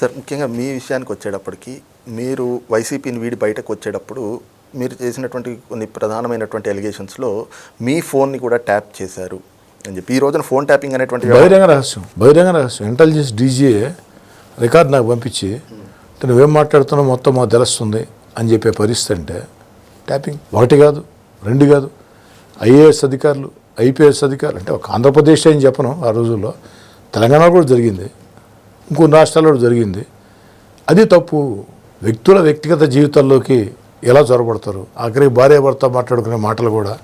Sir ముఖ్యంగా మీ విషయానికి వచ్చేటప్పటికి మీరు వైసీపీని వీడి బయటకు వచ్చేటప్పుడు మీరు చేసినటువంటి కొన్ని ప్రధానమైనటువంటి ఎలిగేషన్స్లో మీ ఫోన్ని కూడా ట్యాప్ చేశారు అని చెప్పి. ఈ రోజున ఫోన్ ట్యాపింగ్ అనేటువంటి బహిరంగ రహస్యం బహిరంగ రహస్యం. ఇంటెలిజెన్స్ డీజీఏ రికార్డ్ నాకు పంపించి నువ్వేం మాట్లాడుతున్నావు? మొత్తం మాకు తెలుస్తుంది అని చెప్పే పరిస్థితి అంటే ట్యాపింగ్ ఒకటి కాదు రెండు కాదు. ఐఏఎస్ అధికారులు ఐపీఎస్ అధికారులు అంటే ఒక ఆంధ్రప్రదేశ్ అని చెప్పను ఆ రోజుల్లో. తెలంగాణ కూడా జరిగింది. ఇంకొన్ని రాష్ట్రాల్లో జరిగింది. అది తప్పు. వ్యక్తుల వ్యక్తిగత జీవితాల్లోకి ఎలా చొరబడతారు? ఆఖరికి భార్య భర్త మాట్లాడుకునే మాటలు కూడా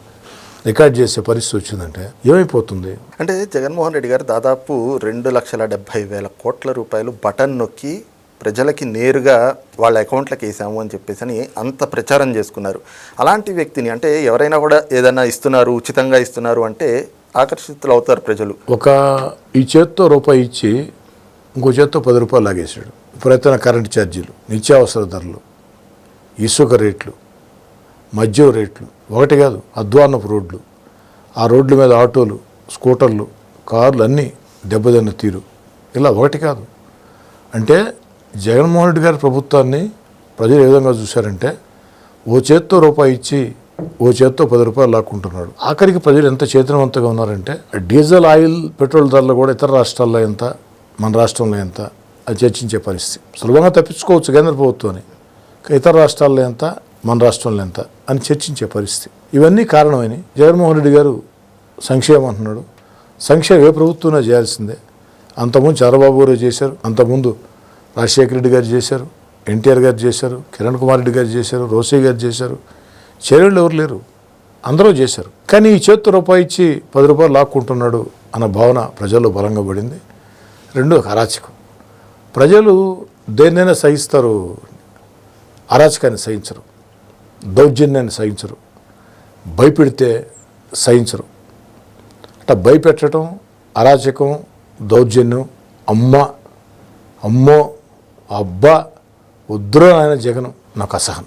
రికార్డ్ చేసే పరిస్థితి వచ్చిందంటే ఏమైపోతుంది? అంటే జగన్మోహన్ రెడ్డి గారు దాదాపు రెండు లక్షల డెబ్బై వేల కోట్ల రూపాయలు బటన్ నొక్కి ప్రజలకి నేరుగా వాళ్ళ అకౌంట్లకు వేసాము అని చెప్పేసి అని అంత ప్రచారం చేసుకున్నారు. అలాంటి వ్యక్తిని అంటే ఎవరైనా కూడా ఏదైనా ఇస్తున్నారు ఉచితంగా ఇస్తున్నారు అంటే ఆకర్షితులు అవుతారు ప్రజలు. ఒక ఈ చేత్తో రూపాయి ఇచ్చి ఇంకో చేత్తో పది రూపాయలు లాగేశాడు. విపరీతమైన కరెంటు ఛార్జీలు నిత్యావసర ధరలు ఇసుక రేట్లు మద్యం రేట్లు ఒకటి కాదు అధ్వానపు రోడ్లు ఆ రోడ్ల మీద ఆటోలు స్కూటర్లు కార్లు అన్నీ దెబ్బతిన్న తీరు. ఇలా ఒకటి కాదు. అంటే జగన్మోహన్ రెడ్డి గారి ప్రభుత్వాన్ని ప్రజలు ఏ విధంగా చూశారంటే ఓ చేత్తో రూపాయి ఇచ్చి ఓ చేత్తో పది రూపాయలు లాక్కుంటున్నాడు. ఆఖరికి ప్రజలు ఎంత చైతన్యవంతంగా ఉన్నారంటే డీజిల్ ఆయిల్ పెట్రోల్ ధరలు కూడా ఇతర రాష్ట్రాల్లో ఎంత మన రాష్ట్రంలో ఎంత అది చర్చించే పరిస్థితి. సులభంగా తప్పించుకోవచ్చు కేంద్ర ప్రభుత్వాన్ని ఇతర రాష్ట్రాల్లో ఎంత మన రాష్ట్రంలో ఎంత అని చర్చించే పరిస్థితి. ఇవన్నీ కారణమని జగన్మోహన్ రెడ్డి గారు సంక్షేమం అంటున్నాడు. సంక్షేమం ఏ ప్రభుత్వంలో చేయాల్సిందే. అంతకుముందు చంద్రబాబు గారు చేశారు అంతకుముందు రాజశేఖర రెడ్డి గారు చేశారు ఎన్టీఆర్ గారు చేశారు కిరణ్ కుమార్ రెడ్డి గారు చేశారు రోసే గారు చేశారు. చర్యలు ఎవరు లేరు. అందరూ చేశారు. కానీ ఈ చేతి రూపాయి ఇచ్చి పది రూపాయలు లాక్కుంటున్నాడు అన్న భావన ప్రజల్లో బలంగా పడింది. రెండు అరాచకం. ప్రజలు దేన్నైనా సహిస్తారు అరాచకాన్ని సహించరు దౌర్జన్యాన్ని సహించరు భయపెడితే సహించరు. అట్లా భయపెట్టడం అరాచకం దౌర్జన్యం అమ్మ అమ్మో అబ్బా ఉద్రో ఆయన జగన్ నాకు అసహనం.